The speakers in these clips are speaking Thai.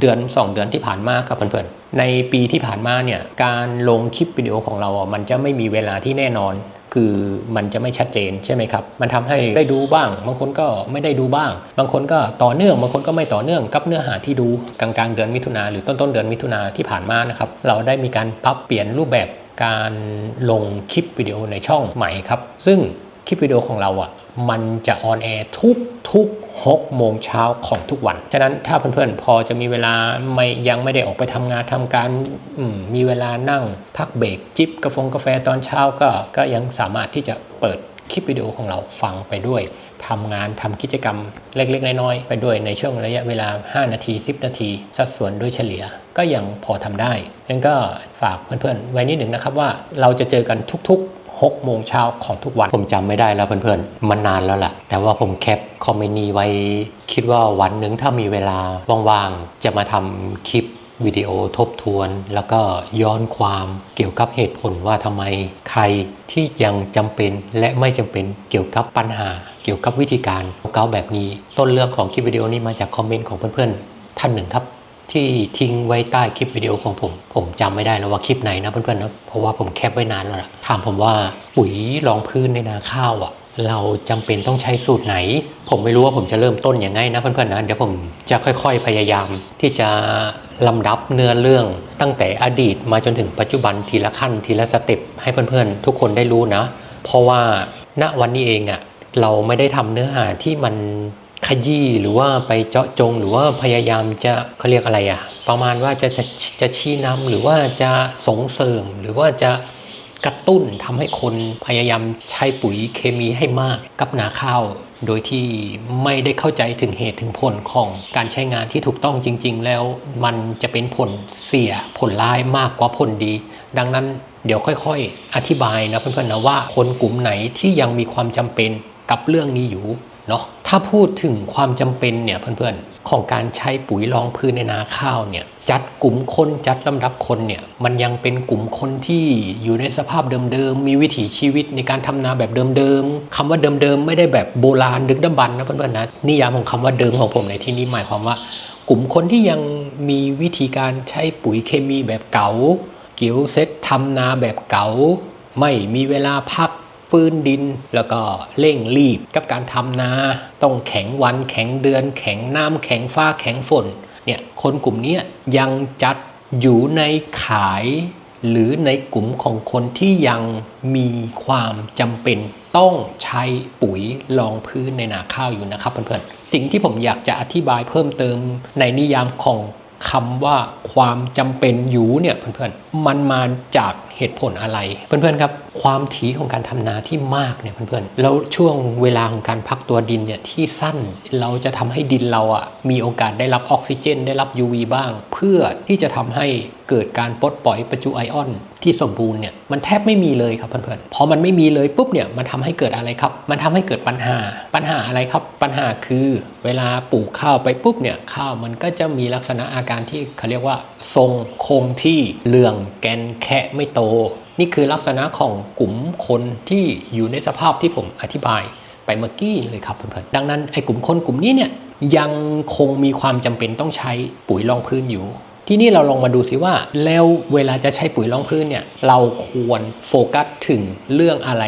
เดือน 2 เดือนที่ผ่านมาครับเพื่อนๆ ในปีที่ผ่านมาเนี่ยการลงคลิปวิดีโอของเราอะมันจะไม่มีเวลาที่แน่นอน คือมันจะไม่ชัดเจนใช่ไหมครับ มันทำให้ได้ดูบ้าง บางคนก็ไม่ได้ดูบ้าง บางคนก็ต่อเนื่อง บางคนก็ไม่ต่อเนื่องกับเนื้อหาที่ดูกลางๆเดือนมิถุนาหรือต้นๆเดือนมิถุนาที่ผ่านมานะครับเราได้มีการปรับเปลี่ยนรูปแบบการลงคลิปวิดีโอในช่องใหม่ครับ ซึ่ง คลิปวิดีโอของเราอะมันจะออนแอร์ทุกทุก6โมงเช้าของทุกวัน ฉะนั้นถ้าเพื่อนๆ พอจะมีเวลาไม่ยังไม่ได้ออกไปทำงานทำการมมีเวลานั่งพักเบรกจิบกาแฟกาแฟตอนเช้าก็ก็ยังสามารถที่จะเปิดคลิปวิดีโอของเราฟังไปด้วยทำงานทำกิจกรรมเล็กๆ น้อยๆ ไปด้วยในช่วงระยะเวลา 5 นาที 10 นาที สัดส่วนโดยเฉลี่ยก็ยังพอทำได้งั้นก็ฝากเพื่อนๆ ไว้นิดหนึ่งนะครับว่าเราจะเจอกันทุกๆ 6โมงเช้าของทุกวัน ผมจำไม่ได้แล้วเพื่อนๆ มันนานแล้วล่ะ แต่ว่าผมแคปคอมเมนีไว้ คิดว่าวันหนึ่งถ้ามีเวลาว่างๆ จะมาทำคลิปวิดีโอทบทวน แล้วก็ย้อนความเกี่ยวกับเหตุผลว่าทำไมใครที่ยังจำเป็นและไม่จำเป็นเกี่ยวกับปัญหา เกี่ยวกับวิธีการเก่าแบบนี้ ต้นเรื่องของคลิปวิดีโอนี้มาจากคอมเมนต์ของเพื่อนๆ ท่านหนึ่งครับ ที่ทิ้งไว้ใต้คลิปวิดีโอของผม ผมจำไม่ได้แล้วว่าคลิปไหนนะเพื่อนๆนะเพราะว่าผมแคปไว้นานแล้วถามผมว่าปุ๋ยรองพื้นในนาข้าวอะ เราจำเป็นต้องใช้สูตรไหน ผมไม่รู้ว่าผมจะเริ่มต้นยังไงนะเพื่อนๆนะเดี๋ยวผมจะค่อยๆพยายาม ที่จะลำดับเนื้อเรื่องตั้งแต่อดีตมาจนถึงปัจจุบันทีละขั้นทีละสเต็ปให้เพื่อนๆ ทุกคนได้รู้นะ เพราะว่าณวันนี้เองอะเราไม่ได้ทำเนื้อหาที่มัน ขยี้หรือว่าไปเจาะจงหรือว่าพยายามจะเขาเรียกอะไรอะประมาณว่าจะจะจะชี้นำหรือว่าจะส่งเสริมหรือว่าจะกระตุ้นทำให้คนพยายามใช้ปุ๋ยเคมีให้มากกับนาข้าว โดยที่ไม่ได้เข้าใจถึงเหตุถึงผลของการใช้งานที่ถูกต้องจริง ๆ แล้วมันจะเป็นผลเสียผลร้ายมากกว่าผลดี ดังนั้นเดี๋ยวค่อยๆ อธิบายนะเพื่อนๆนะว่าคนกลุ่มไหนที่ยังมีความจำเป็นกับเรื่องนี้อยู่เนาะ ถ้าพูดถึงความจำเป็นเนี่ยเพื่อนๆ ของการใช้ปุ๋ยรองพื้นในนาข้าวเนี่ยจัดกลุ่มคนจัดลำดับคนเนี่ยมันยังเป็นกลุ่มคนที่อยู่ในสภาพเดิมๆ มีวิถีชีวิตในการทำนาแบบเดิมๆคำว่าเดิมๆ ไม่ได้แบบโบราณดึกดำบรรพ์นะเพื่อนๆนะนิยามของคำว่าเดิมของผมในที่นี้หมายความว่า กลุ่มคนที่ยังมีวิธีการใช้ปุ๋ยเคมีแบบเก่า เกี่ยวเซ็ตทำนาแบบเก่า ไม่มีเวลาพัก ฟื้นดิน แล้วก็เร่งรีบกับการทำนา ต้องแข็งวันแข็งเดือน แข็งน้ำแข็งฟ้าแข็งฝนเนี่ยคนกลุ่มนี้ยยังจัดอยู่ในขายหรือในกลุ่มของคนที่ยังมีความจำเป็นต้องใช้ปุ๋ยรองพื้นในนาข้าวอยู่นะครับเพื่อนๆ สิ่งที่ผมอยากจะอธิบายเพิ่มเติมในนิยามของคำว่าความจำเป็นอยู่เนี่ยเพื่อนๆ มันมาจาก เหตุผลอะไร เพื่อนๆครับความถี่ของการทำนาที่มากเนี่ยเพื่อนๆแล้วช่วงเวลาของการพักตัวดินเนี่ยที่สั้นเราจะทำให้ดินเราอะมีโอกาสได้รับออกซิเจน ได้รับ UV บ้าง เพื่อที่จะทำให้เกิดการปลดปล่อยประจุไอออน ที่สมบูรณ์เนี่ยมันแทบไม่มีเลยครับเพื่อนๆพอมันไม่มีเลยปุ๊บเนี่ยมันทำให้เกิดอะไรครับ มันทำให้เกิดปัญหา ปัญหาอะไรครับ ปัญหาคือเวลาปลูกข้าวไปปุ๊บเนี่ยข้าวมันก็จะมีลักษณะอาการที่เขาเรียกว่า ทรงคงที่เหลื่องแกนแคะไม่โตนี่คือลักษณะของกลุ่มคนที่อยู่ในสภาพที่ผมอธิบายไปเมื่อกี้เลยครับเพื่อนๆดังนั้นไอ้กลุ่มคนกลุ่มนี้เนี่ยยังคงมีความจำเป็นต้องใช้ปุ๋ยรองพื้นอยู่ ที่นี่เราลองมาดูสิว่า แล้วเวลาจะใช้ปุ๋ยรองพื้นเนี่ยเราควรโฟกัสถึงเรื่องอะไร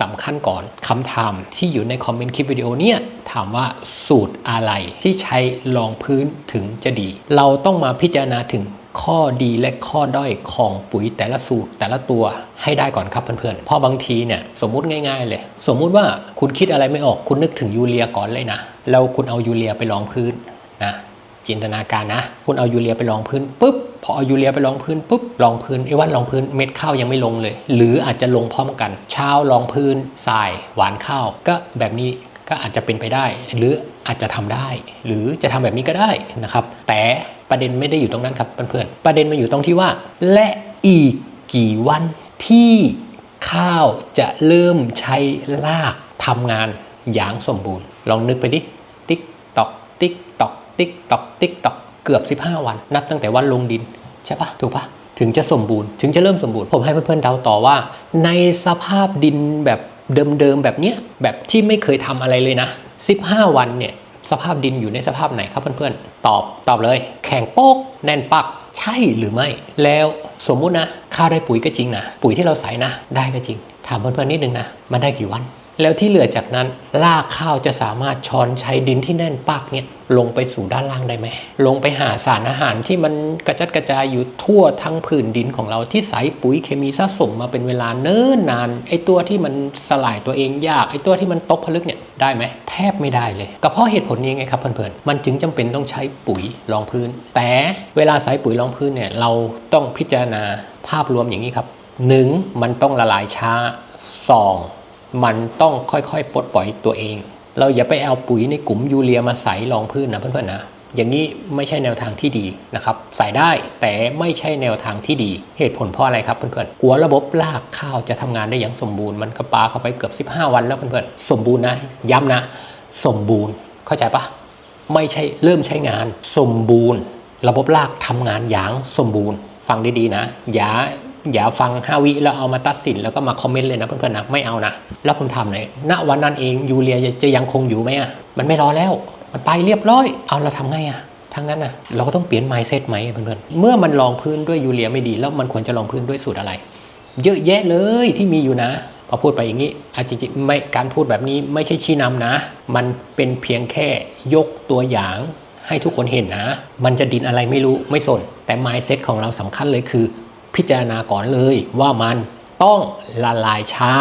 สำคัญก่อนคำถามที่อยู่ในคอมเมนต์คลิปวิดีโอเนี่ยถามว่าสูตรอะไรที่ใช้รองพื้นถึงจะดี เราต้องมาพิจารณาถึง ข้อดีและข้อด้อยของปุ๋ยแต่ละสูตรแต่ละตัวให้ได้ก่อนครับเพื่อนๆเพราะบางทีเนี่ยสมมุติง่ายๆเลย สมมุติว่าคุณคิดอะไรไม่ออกคุณนึกถึงยูเรียก่อนเลยนะแล้วคุณเอายูเรียไปรองพื้นนะจินตนาการนะ คุณเอายูเรียไปรองพื้นปุ๊บพอเอายูเรียไปรองพื้นปุ๊บรองพื้นไอ้วันรองพื้นเม็ดข้าวยังไม่ลงเลย หรืออาจจะลงพร้อมกัน เช้ารองพื้นทราย หวานข้าวก็แบบนี้ก็อาจจะเป็นไปได้ หรืออาจจะทำได้ หรือจะทำแบบนี้ก็ได้นะครับ แต่ ประเด็นไม่ได้อยู่ตรงนั้นครับเพื่อนๆประเด็นมาอยู่ตรงที่ว่า และอีกกี่วันที่ข้าวจะเริ่มใช้รากทำงานอย่างสมบูรณ์ ลองนึกไปดิติ๊กตอกติ๊กตอกติ๊กตอกติ๊กตอกเกือบ 15 วัน นับตั้งแต่วันลงดิน ใช่ปะถูกปะถึงจะสมบูรณ์ ถึงจะเริ่มสมบูรณ์ ผมให้เพื่อนๆเดาต่อว่า ในสภาพดินแบบเดิมๆแบบเนี้ยแบบที่ไม่เคยทำอะไรเลยนะ 15 วันเนี่ย สภาพดินอยู่ในสภาพไหนครับเพื่อนๆ ตอบตอบเลย แข็งโป๊กแน่นปัก ใช่หรือไม่ แล้วสมมุตินะข้าวได้ปุ๋ยก็จริงนะ ปุ๋ยที่เราใส่นะ ได้ก็จริง ถามเพื่อนๆนิดนึงนะ มันได้กี่วัน แล้วที่เหลือจากนั้นรากข้าวจะสามารถช้อนใช้ดินที่แน่นปักเนี่ยลงไปสู่ด้านล่างได้ไหม ลงไปหาสารอาหารที่มันกระจัดกระจายอยู่ทั่วทั้งผืนดินของเราที่ใส่ปุ๋ยเคมีสะสมมาเป็นเวลาเนิ่นนานไอตัวที่มันสลายตัวเองยากไอตัวที่มันตกผลึกเนี่ยได้ไหมแทบไม่ได้เลยก็เพราะเหตุผลนี้ไงครับเพื่อนๆมันจึงจำเป็นต้องใช้ปุ๋ยรองพื้น แต่เวลาใส่ปุ๋ยรองพื้นเนี่ยเราต้องพิจารณาภาพรวมอย่างนี้ครับหนึ่งมันต้องละลายช้าสอง มันต้องค่อยๆปลดปล่อยตัวเอง เราอย่าไปเอาปุ๋ยในกลุ่มยูเรียมาใส่รองพื้นนะเพื่อนๆนะอย่างนี้ไม่ใช่แนวทางที่ดีนะครับใส่ได้แต่ไม่ใช่แนวทางที่ดี เหตุผลเพราะอะไรครับเพื่อนๆกลัวระบบรากข้าวจะทำงานได้อย่างสมบูรณ์มันก็ปาเข้าไปเกือบ 15 วันแล้วเพื่อนๆสมบูรณ์นะย้ำนะ สมบูรณ์เข้าใจปะไม่ใช่เริ่มใช้งาน สมบูรณ์ ระบบรากทำงานอย่างสมบูรณ์ ฟังดีๆนะ อย่า อย่าฟังห้าวิแล้วเอามาตัดสินแล้วก็มาคอมเมนต์เลยนะเพื่อนๆนะไม่เอานะ แล้วผมทำเลยณวันนั้นเองยูเรียจะยังคงอยู่ไหมอะมันไม่รอแล้ว มันไปเรียบร้อย เอาเราทำไงอะทั้งนั้นนะเราก็ต้องเปลี่ยนไมซ์เซตไหมเพื่อนๆเมื่อมันรองพื้นด้วยยูเรียไม่ดี แล้วมันควรจะรองพื้นด้วยสูตรอะไร เยอะแยะเลยที่มีอยู่นะพอพูดไปอย่างนี้อาจริงๆไม่การพูดแบบนี้ไม่ใช่ชี้นำนะ มันเป็นเพียงแค่ยกตัวอย่างให้ทุกคนเห็นนะ มันจะดินอะไรไม่รู้ไม่สน แต่ mindset ของเราสำคัญเลยคือ พิจารณาก่อนเลยว่ามันต้องละลายช้า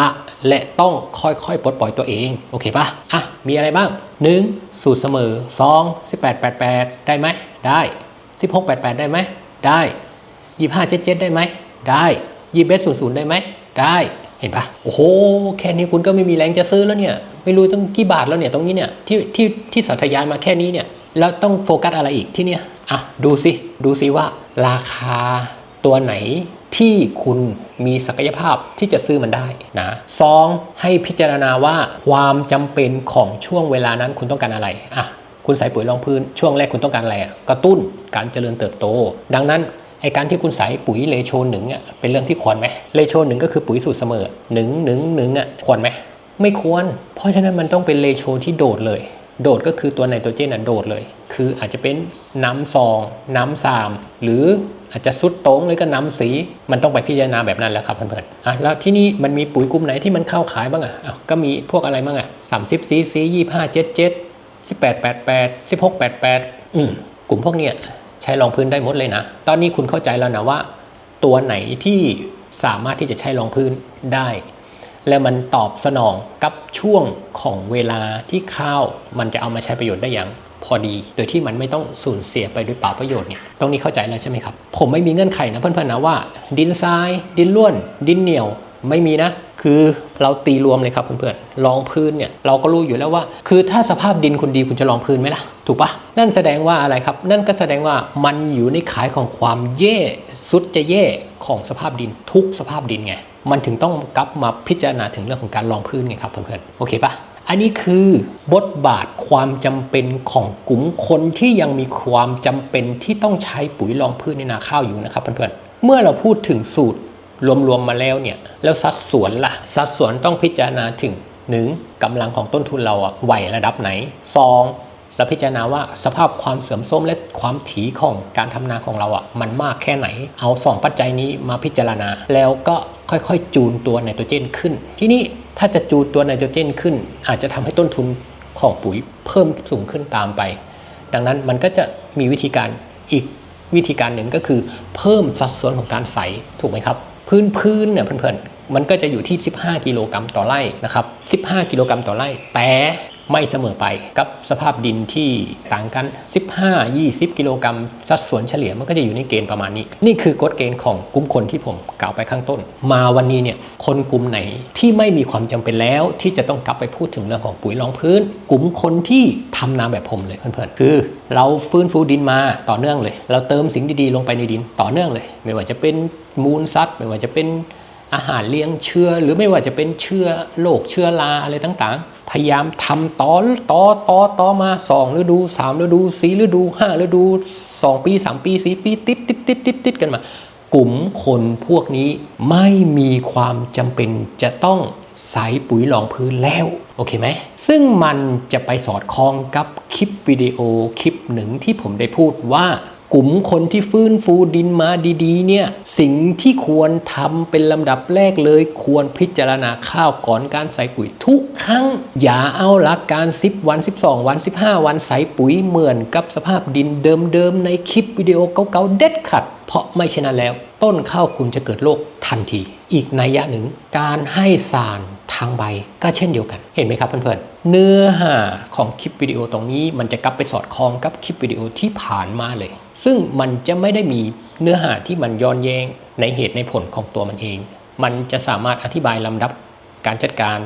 และต้องค่อยๆปลดปล่อยตัวเอง โอเคปะอะ มีอะไรบ้าง 1. สูตรเสมอ 2. 18 88 ได้ไหม ได้ 16 88 ได้ไหม ได้ 25 77 ได้ไหม ได้21 00ได้ไหม ได้เห็นปะโอ้โห แค่นี้คุณก็ไม่มีแรงจะซื้อแล้วเนี่ย ไม่รู้ตั้งกี่บาทแล้วเนี่ยตรงนี้เนี่ยที่ที่ที่สัตยานมาแค่นี้เนี่ยแล้วต้องโฟกัสอะไรอีกที่เนี่ยอะดูสิ ดูสิว่าราคา ตัวไหนที่คุณมีศักยภาพที่จะซื้อมันได้นะสองให้พิจารณาว่าความจำเป็นของช่วงเวลานั้นคุณต้องการอะไรอะคุณใส่ปุ๋ยรองพื้นช่วงแรกคุณต้องการอะไรอะกระตุ้นการเจริญเติบโต ดังนั้นไอการที่คุณใส่ปุ๋ยเลโชหนึ่งอะเป็นเรื่องที่ควรไหมเลโชหนึ่งก็คือปุ๋ยสูตรเสมอหนึ่งหนึ่งหนึ่งอะควรไหมไม่ควร เพราะฉะนั้นมันต้องเป็นเลโชที่โดดเลย โดดก็คือตัวไนโตรเจนอะโดดเลย คืออาจจะเป็นน้ำซอง น้ำซาม หรือ อาจจะสุดโต้งเลยก็น้ำสีมันต้องไปพิจารณาแบบนั้นแล้วครับเพื่อนๆอะแล้วที่นี่มันมีปุ๋ยกลุ่มไหนที่มันเข้าขายบ้างอะก็มีพวกอะไรบ้างอะสามสิบซีซียี่ห้าเจ็ดเจ็ดสิบแปดแปดแปดสิบหกแปดแปดอืมกลุ่มพวกเนี้ยใช้รองพื้นได้หมดเลยนะ ตอนนี้คุณเข้าใจแล้วนะว่า ตัวไหนที่สามารถที่จะใช้รองพื้นได้ แล้วมันตอบสนองกับช่วงของเวลาที่ข้าวมันจะเอามาใช้ประโยชน์ได้อย่าง พอดี โดยที่มันไม่ต้องสูญเสียไปด้วยเปล่าประโยชน์เนี่ยตรงนี้เข้าใจแล้วใช่ไหมครับ ผมไม่มีเงื่อนไขนะเพื่อนๆนะว่า ดินทราย ดินล้วน ดินเหนียวไม่มีนะ คือเราตีรวมเลยครับเพื่อนๆรองพื้นเนี่ยเราก็รู้อยู่แล้วว่า คือถ้าสภาพดินคุณดีคุณจะรองพื้นไหมล่ะ ถูกปะนั่นแสดงว่าอะไรครับ นั่นก็แสดงว่ามันอยู่ในขายของความเย่สุดจะเย่ของสภาพดินทุกสภาพดินไงมันถึงต้องกลับมาพิจารณาถึงเรื่องของการรองพื้นไงครับเพื่อนๆโอเคปะ อันนี้คือบทบาทความจำเป็นของกลุ่มคนที่ยังมีความจำเป็นที่ต้องใช้ปุ๋ยรองพืชในนาข้าวอยู่นะครับเพื่อนๆเมื่อเราพูดถึงสูตรรวมๆมาแล้วเนี่ยแล้วสัดส่วนล่ะสัดส่วนต้องพิจารณาถึง 1. กำลังของต้นทุนเราอะไหวระดับไหน 2. เราพิจารณาว่าสภาพความเสื่อมโทรมและความถี่ของการทำนาของเราอะมันมากแค่ไหน เอาสองปัจจัยนี้มาพิจารณา แล้วก็ค่อยๆ จูนตัวไนโตรเจนขึ้น ที่นี้ถ้าจะจูนตัวไนโตรเจนขึ้น อาจจะทำให้ต้นทุนของปุ๋ยเพิ่มสูงขึ้นตามไป ดังนั้นมันก็จะมีวิธีการอีกวิธีการหนึ่งก็คือ เพิ่มสัดส่วนของการใส่ถูกไหมครับพื้นพื้นเนี่ยเพื่อนๆมันก็จะอยู่ที่ 15 กิโลกรัมต่อไร่นะครับ 15 กิโลกรัมต่อไร่ แต่ ไม่เสมอไปกับสภาพดินที่ต่างกัน 15-20 กิโลกรัมสัดส่วนเฉลี่ยมันก็จะอยู่ในเกณฑ์ประมาณนี้ นี่คือกฎเกณฑ์ของกลุ่มคนที่ผมกล่าวไปข้างต้น มาวันนี้เนี่ยคนกลุ่มไหนที่ไม่มีความจำเป็นแล้ว ที่จะต้องกลับไปพูดถึงเรื่องของปุ๋ยรองพื้น กลุ่มคนที่ทำนาแบบผมเลยเพื่อนๆ คือ เราฟื้นฟูดินมาต่อเนื่องเลย เราเติมสิ่งดีๆลงไปในดินต่อเนื่องเลย ไม่ว่าจะเป็นมูลสัตว์ไม่ว่าจะเป็น อาหารเลี้ยงเชื้อ หรือไม่ว่าจะเป็นเชื้อโรคเชื้อราอะไรต่างๆ พยายามทำต่อต่อต่อต่อมาสองฤดูสามฤดูสี่ฤดูห้าฤดูสองปีสามปีสี่ปี ติดติดติดติดติดกันมา กลุ่มคนพวกนี้ไม่มีความจำเป็นจะต้องใส่ปุ๋ยรองพื้นแล้วโอเคไหมซึ่งมันจะไปสอดคล้องกับคลิปวิดีโอคลิปหนึ่งที่ผมได้พูดว่า กลุ่มคนที่ฟื้นฟูดินมาดีๆ เนี่ย สิ่งที่ควรทำเป็นลำดับแรกเลย ควรพิจารณาข้าวก่อนการใส่ปุ๋ยทุกครั้ง อย่าเอาหลักการ 10 วัน 12 วัน 15 วันใส่ปุ๋ยเหมือนกับสภาพดินเดิมๆ ในคลิปวิดีโอเก่าๆเด็ดขาดเพราะไม่เช่นนั้นแล้ว ต้นข้าวคุณจะเกิดโรคทันที อีกนัยยะหนึ่งการให้สาร ทางใบก็เช่นเดียวกัน เห็นไหมครับเพื่อนๆ เนื้อหาของคลิปวิดีโอตรงนี้ มันจะกลับไปสอดคล้องกับคลิปวิดีโอที่ผ่านมาเลย ซึ่งมันจะไม่ได้มีเนื้อหาที่มันย้อนแย้งในเหตุในผลของตัวมันเอง มันจะสามารถอธิบายลำดับการจัดการ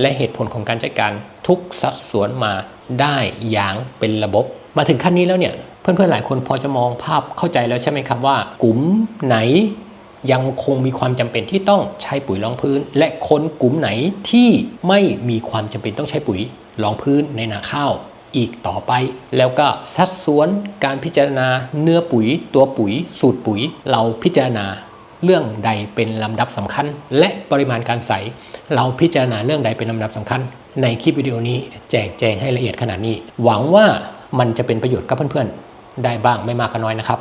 และเหตุผลของการจัดการทุกสัดส่วนมาได้อย่างเป็นระบบ มาถึงขั้นนี้แล้วเนี่ยเพื่อนๆหลายคนพอจะมองภาพเข้าใจแล้วใช่ไหมครับว่ากลุ่มไหน ยังคงมีความจำเป็นที่ต้องใช้ปุ๋ยรองพื้น และคนกลุ่มไหนที่ไม่มีความจำเป็นต้องใช้ปุ๋ยรองพื้นในนาข้าวอีกต่อไป แล้วก็สัดส่วนการพิจารณาเนื้อปุ๋ย ตัวปุ๋ย สูตรปุ๋ย เราพิจารณาเรื่องใดเป็นลำดับสำคัญ และปริมาณการใส่เราพิจารณาเรื่องใดเป็นลำดับสำคัญ ในคลิปวิดีโอนี้แจกแจงให้ละเอียดขนาดนี้ หวังว่ามันจะเป็นประโยชน์กับเพื่อนๆ ได้บ้างไม่มากก็น้อยนะครับ